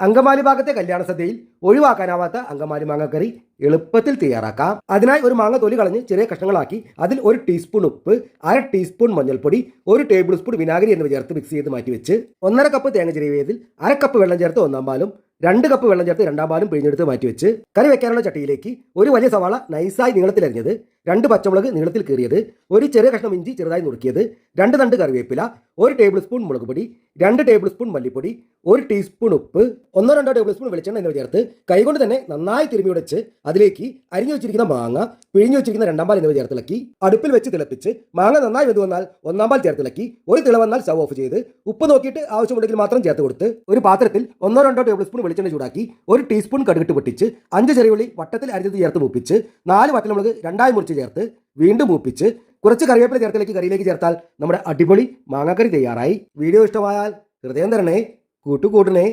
അങ്കമാലി ഭാഗത്തെ കല്യാണ സദ്യയിൽ ഒഴിവാക്കാനാവാത്ത അങ്കമാലി മാങ്ങക്കറി എളുപ്പത്തിൽ തയ്യാറാക്കാം. അതിനായി ഒരു മാങ്ങ തൊലി കളഞ്ഞ് ചെറിയ കഷ്ണങ്ങളാക്കി അതിൽ ഒരു ടീസ്പൂൺ ഉപ്പ് അര ടീസ്പൂൺ മഞ്ഞൾപ്പൊടി ഒരു ടേബിൾ സ്പൂൺ വിനാഗിരി എന്നിവ ചേർത്ത് മിക്സ് ചെയ്ത് മാറ്റി വെച്ച് ഒന്നര കപ്പ് തേങ്ങ ചെറിയതിൽ അര കപ്പ് വെള്ളം ചേർത്ത് ഒന്നാം പാലും രണ്ട് കപ്പ് വെള്ളം ചേർത്ത് രണ്ടാം പാലും പിഴിഞ്ഞെടുത്ത് മാറ്റി വെച്ച് കറി വെക്കാനുള്ള ചട്ടിയിലേക്ക് ഒരു വലിയ സവാള നൈസായി നീളത്തിൽ അരിഞ്ഞത് രണ്ട് പച്ചമുളക് നീളത്തിൽ കീറിയത് ഒരു ചെറിയ കഷ്ണം ഇഞ്ചി ചെറുതായി നുറുക്കിയത് രണ്ട് തണ്ട് കറിവേപ്പില ഒരു ടേബിൾ സ്പൂൺ മുളക് പൊടി രണ്ട് ടേബിൾ സ്പൂൺ മല്ലിപ്പൊടി ഒരു ടീസ്പൂൺ ഉപ്പ് ഒന്നോ രണ്ടോ ടേബിൾ സ്പൂൺ വെളിച്ചെണ്ണ എന്നിവ ചേർത്ത് കൈകൊണ്ട് തന്നെ നന്നായി തിരുമ്മി ഉടച്ച് അതിലേക്ക് അരിഞ്ഞു വെച്ചിരിക്കുന്ന മാങ്ങ പിഴിഞ്ഞു വെച്ചിരിക്കുന്ന രണ്ടാം പാൽ എന്നിവ ചേർത്തിളക്കി അടുപ്പിൽ വെച്ച് തിളപ്പിച്ച് മാങ്ങ നന്നായി വെന്ത് വന്നാൽ ഒന്നാം പാൽ ചേർത്തിളക്കി ഒരു തിള വന്നാൽ സ്റ്റവ് ഓഫ് ചെയ്ത് ഉപ്പ് നോക്കിയിട്ട് ആവശ്യമുണ്ടെങ്കിൽ മാത്രം ചേർത്ത് കൊടുത്ത് ഒരു പാത്രത്തിൽ ഒന്നോ രണ്ടോ ടേബിൾ സ്പൂൺ വെളിച്ചെണ്ണ ചൂടാക്കി ഒരു ടീസ്പൂൺ കടുകിട്ട് പൊട്ടിച്ച് അഞ്ച് ചെറിയുള്ളി വട്ടത്തിൽ അരിഞ്ഞത് ചേർത്ത് മൂപ്പിച്ച് നാല് വറ്റൽമുളക് രണ്ടായി മുറിച്ച് ചേർത്ത് വീണ്ടും മൂപ്പിച്ച് കുറച്ച് കറിവേപ്പില ചേർത്തിലേക്ക് കറിയിലേക്ക് ചേർത്താൽ നമ്മുടെ അടിപൊളി മാങ്ങാക്കറി തയ്യാറായി. വീഡിയോ ഇഷ്ടമായാൽ ഹൃദയം തരണേ കൂട്ടുകൂട്ടണേ